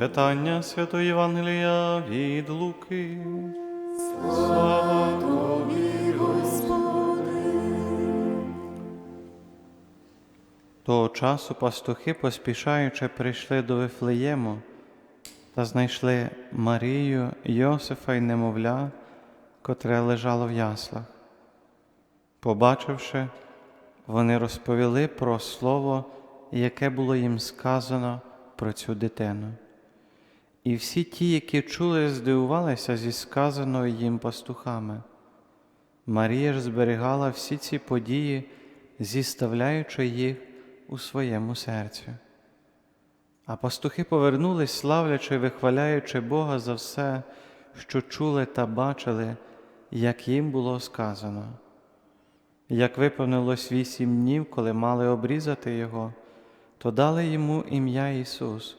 Читання Святої Євангелія від Луки. Слава Тобі, Того часу пастухи, поспішаючи, прийшли до Вифлеєму та знайшли Марію, Йосифа й немовля, котре лежало в яслах. Побачивши, вони розповіли про слово, яке було їм сказано про цю дитину. І всі ті, які чули, здивувалися зі сказаного їм пастухами. Марія ж зберігала всі ці події, зіставляючи їх у своєму серці. А пастухи повернулись, славлячи, вихваляючи Бога за все, що чули та бачили, як їм було сказано. Як виповнилось вісім днів, коли мали обрізати його, то дали йому ім'я Ісус,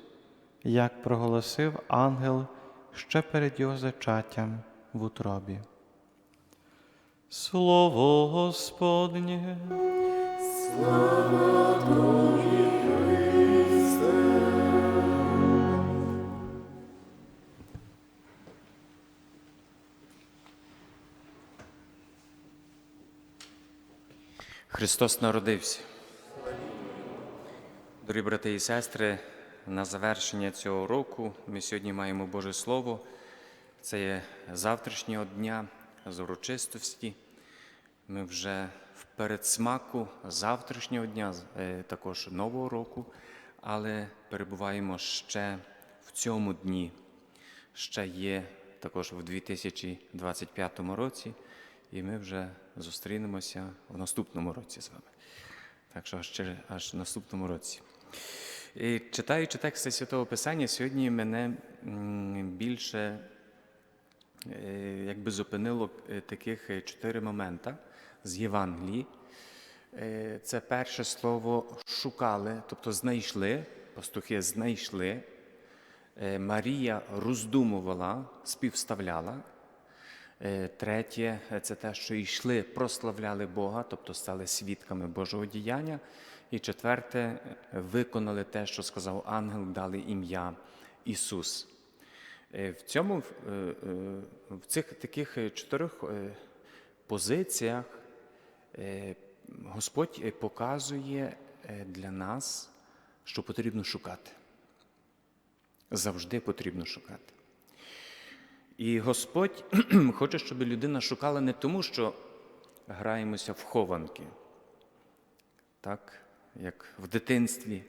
як проголосив ангел ще перед його зачаттям в утробі. Слово Господнє. Христос народився. Дорогі брати і сестри, на завершення цього року ми сьогодні маємо Боже Слово. Це є завтрашнього дня з урочистості. Ми вже в передсмаку завтрашнього дня, е, також нового року, але перебуваємо ще в цьому дні. Ще є також в 2025 році, і ми вже зустрінемося в наступному році з вами. Так що аж, аж в наступному році. І читаючи тексти Святого Писання, сьогодні мене більше е, якби зупинило е, таких е, чотири момента з Євангелії. Це перше слово шукали, тобто знайшли, пастухи знайшли. Марія роздумувала, співставляла. Третє це те, що йшли, прославляли Бога, тобто стали свідками Божого діяння. І четверте, виконали те, що сказав ангел, дали ім'я Ісус. Е, В цьому, е, е, в цих таких чотирьох позиціях Господь показує для нас, що потрібно шукати. Завжди потрібно шукати. І Господь хоче, щоб людина шукала не тому, що граємося в хованки, так, як в дитинстві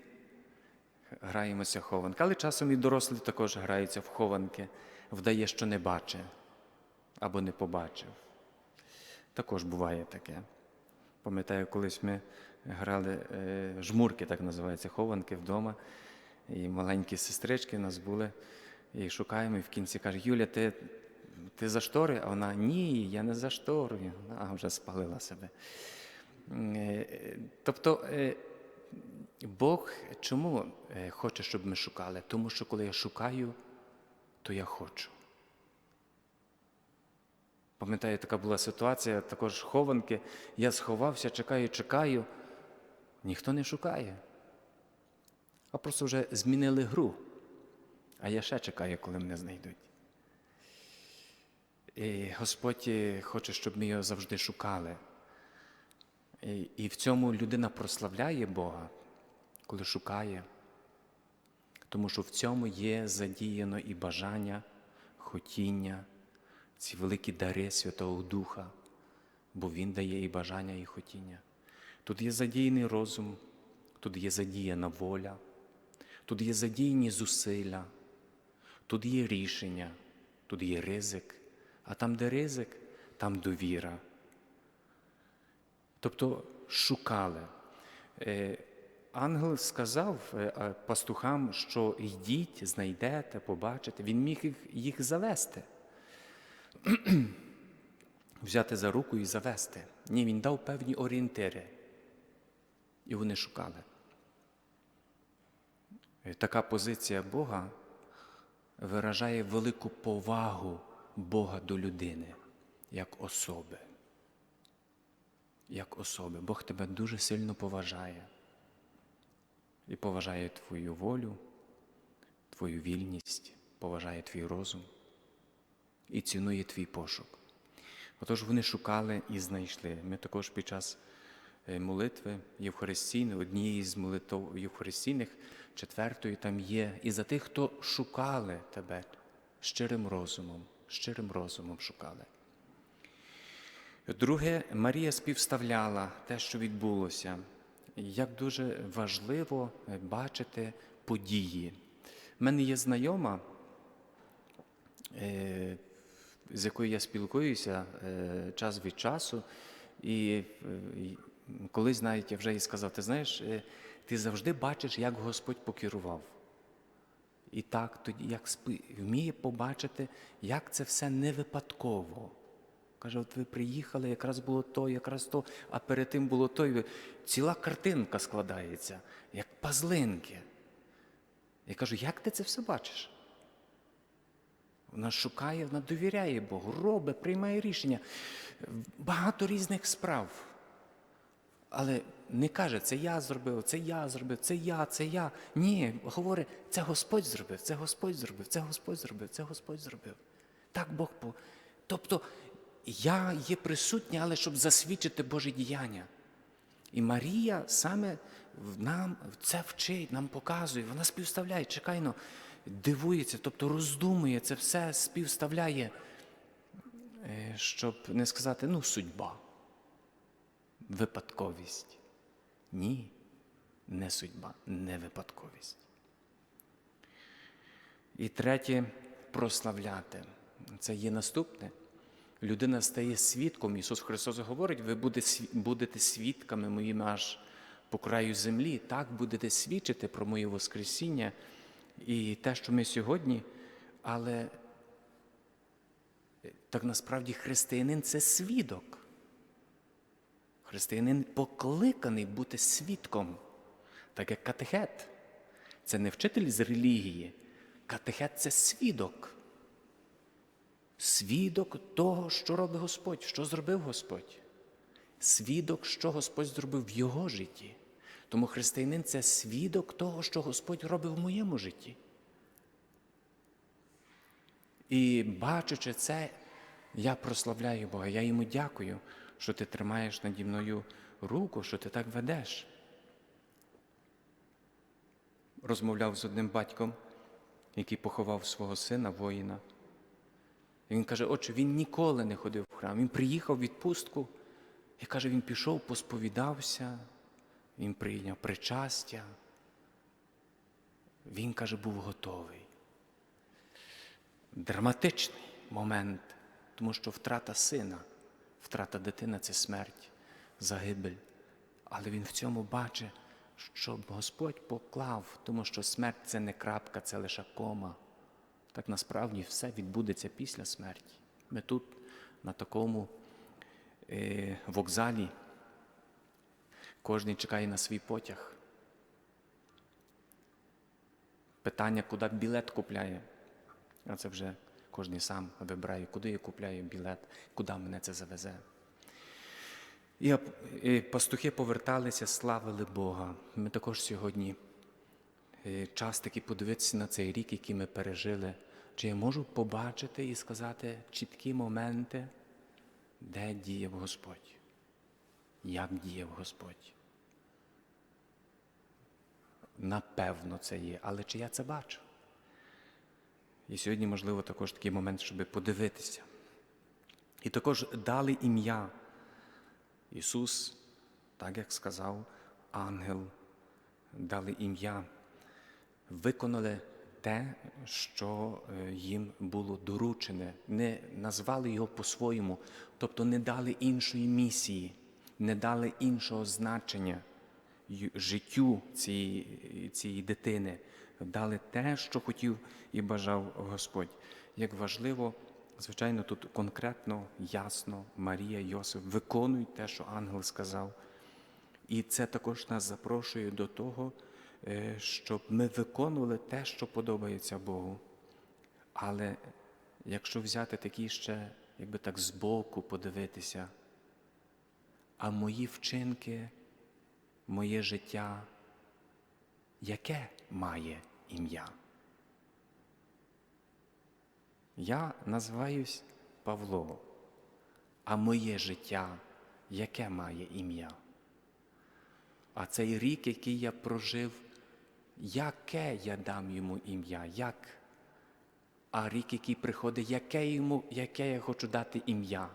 граємося в хованки, але часом і дорослі також граються в хованки, вдає, що не бачить або не побачив. Також буває таке. Пам'ятаю, колись ми грали е, жмурки, так називаються, хованки вдома, і маленькі сестрички в нас були. І шукаємо, і в кінці каже, Юля, ти, ти за штори? А вона ні, я не за шторою. А вже спалила себе. Е, Тобто е, Бог чому е, хоче, щоб ми шукали? Тому що коли я шукаю, то я хочу. Пам'ятаю, така була ситуація, також хованки. Я сховався, чекаю, чекаю. Ніхто не шукає. А просто вже змінили гру. А я ще чекаю, коли мене знайдуть. І Господь е, хоче, щоб ми його завжди шукали. І, в цьому людина прославляє Бога, коли шукає, тому що в цьому є задіяно і бажання, хотіння, ці великі дари Святого Духа, бо Він дає і бажання, і хотіння. Тут є задіяний розум, тут є задіяна воля, тут є задіяні зусилля. Тут є рішення, тут є ризик, а там, де ризик, там довіра. Тобто шукали. Е, Ангел сказав е, е, пастухам, що йдіть, знайдете, побачите. Він міг їх, завести, взяти за руку і завести. Ні, він дав певні орієнтири. І вони шукали. Така позиція Бога виражає велику повагу Бога до людини як особи. Як особи. Бог тебе дуже сильно поважає і поважає твою волю, твою вільність, поважає твій розум і цінує твій пошук. Отож вони шукали і знайшли. Ми також під час е, молитви Євхаристійної, однієї з молитв Євхаристійних, четвертої там є, і за тих, хто шукали тебе щирим розумом, щирим розумом шукали. Друге, Марія співставляла те, що відбулося. Як дуже важливо е, бачити події. У мене є знайома, е, з якою я спілкуюся е, час від часу, і колись навіть я вже їй сказав, ти знаєш, ти завжди бачиш, як Господь покерував. І так тоді, як вміє побачити, як це все не випадково. Каже, от ви приїхали, якраз було то, якраз то, а перед тим було то. Ціла картинка складається, як пазлинки. Я кажу, як ти це все бачиш? Вона шукає, вона довіряє Богу, робить, приймає рішення. Багато різних справ. Але не каже, це я зробив, це я зробив, це я, це я. Ні, говорить, це Господь зробив, це Господь зробив, це Господь зробив, це Господь зробив. Так Бог. Тобто я є присутня, але щоб засвідчити Боже діяння. І Марія саме нам це вчить, нам показує, вона співставляє, чекайно, дивується, тобто роздумує, це все співставляє, е, щоб не сказати, ну, судьба, випадковість. Ні, не судьба, не випадковість. І третє прославляти. Це є наступне. Людина стає свідком. Ісус Христос говорить, ви будете свідками моїми аж по краю землі. Так будете свідчити про моє Воскресіння і те, що ми сьогодні. Але так насправді християнин це свідок. Християнин покликаний бути свідком, так як катехет. Це не вчитель з релігії. Катехет це свідок. Свідок того, що робить Господь, що зробив Господь. Свідок, що Господь зробив в його житті. Тому християнин це свідок того, що Господь робив в моєму житті. І бачачи це, я прославляю Бога. Я йому дякую, що ти тримаєш наді мною руку, що ти так ведеш. Розмовляв з одним батьком, який поховав свого сина, воїна. Він каже, отче, він ніколи не ходив в храм. Він приїхав в відпустку і каже, він пішов, посповідався, він прийняв причастя. Він каже, був готовий. Драматичний момент, тому що втрата сина, втрата дитини це смерть, загибель. Але він в цьому бачить, що Господь поклав, тому що смерть це не крапка, це лише кома. Так насправді все відбудеться після смерті. Ми тут, на такому е, вокзалі, кожен чекає на свій потяг. Питання, куди білет купляє. А це вже кожен сам вибирає, куди я купляю білет, куди мене це завезе. І пастухи поверталися, славили Бога. Ми також сьогодні е, час такий подивитися на цей рік, який ми пережили. Чи я можу побачити і сказати чіткі моменти, де діяв Господь? Як діяв Господь? Напевно, це є, але чи я це бачу? І сьогодні, можливо, також такий момент, щоб подивитися. І також дали ім'я. Ісус, так як сказав ангел, дали ім'я, виконали те, що е, їм було доручене, не назвали його по-своєму, тобто не дали іншої місії, не дали іншого значення життю цієї, цієї дитини, дали те, що хотів і бажав Господь. Як важливо, звичайно, тут конкретно, ясно, Марія, Йосиф виконують те, що ангел сказав. І це також нас запрошує до того, щоб ми виконували те, що подобається Богу. Але якщо взяти такі ще, якби так збоку подивитися, а мої вчинки, моє життя, яке має ім'я? Я називаюсь Павло, а моє життя, яке має ім'я? А цей рік, який я прожив, яке я дам йому ім'я? Як? А рік, який приходить, яке, йому, яке я хочу дати ім'я?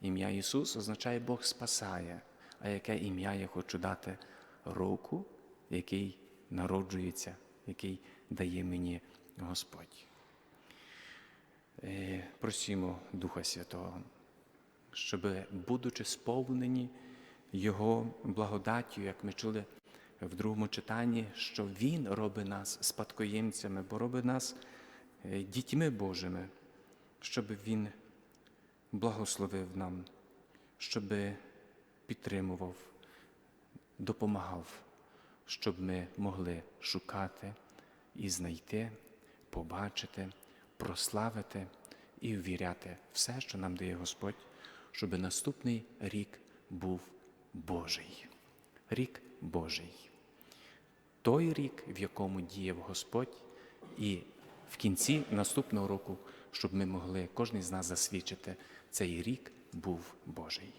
Ім'я Ісус означає Бог спасає. А яке ім'я я хочу дати року, який народжується, який дає мені Господь? Е, Просімо Духа Святого, щоб, будучи сповнені Його благодаттю, як ми чули в другому читанні, що Він робить нас спадкоємцями, бо робить нас е, дітьми Божими, щоб Він благословив нам, щоб підтримував, допомагав, щоб ми могли шукати і знайти, побачити, прославити і ввіряти все, що нам дає Господь, щоб наступний рік був Божий. Рік Божий. Той рік, в якому діяв Господь, і в кінці наступного року, щоб ми могли кожен з нас засвідчити, цей рік був Божий.